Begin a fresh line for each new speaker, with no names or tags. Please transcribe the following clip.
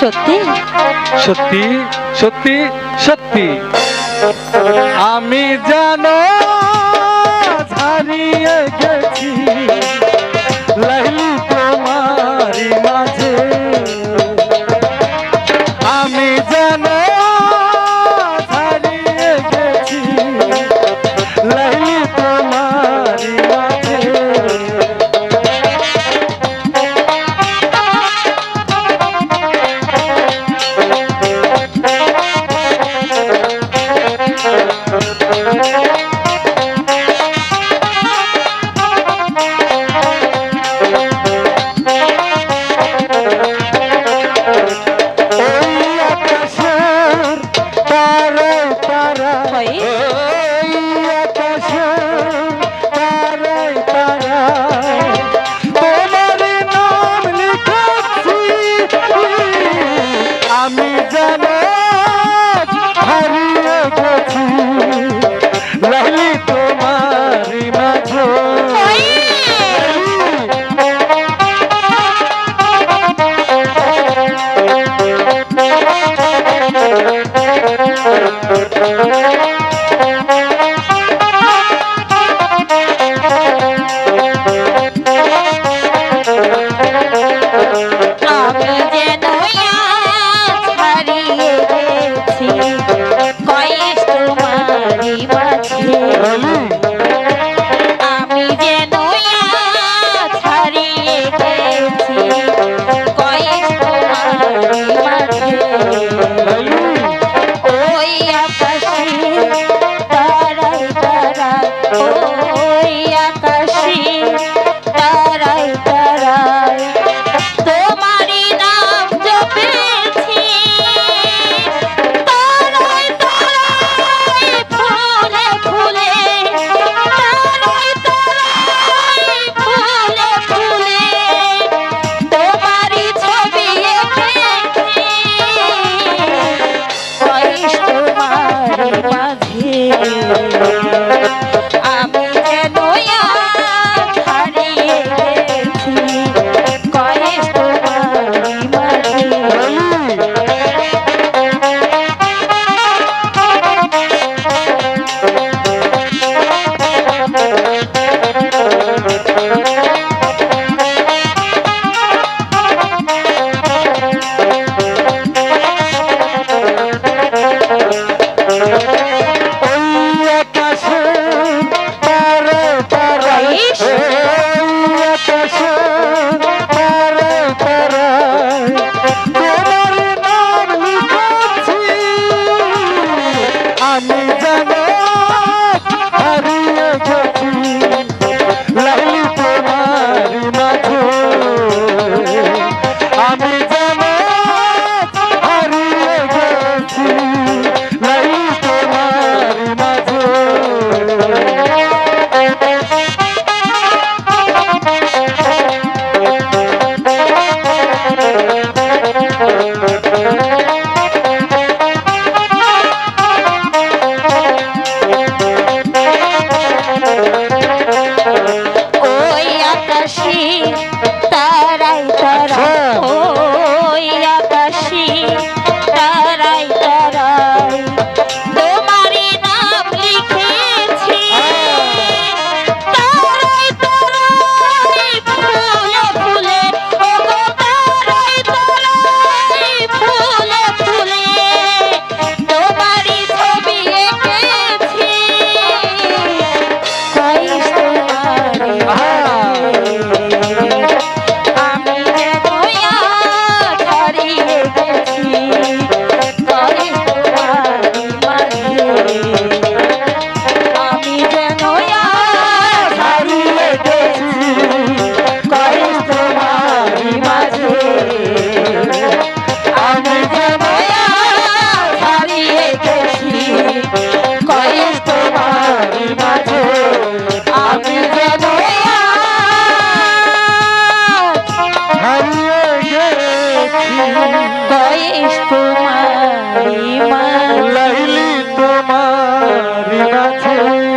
সত্যি?
সত্যি সত্যি সত্যি। আমি জানো Yeah. ওই
আকাশী দেখি কয়েস তোমারি
মা লাইলি তোমারি মাঝে।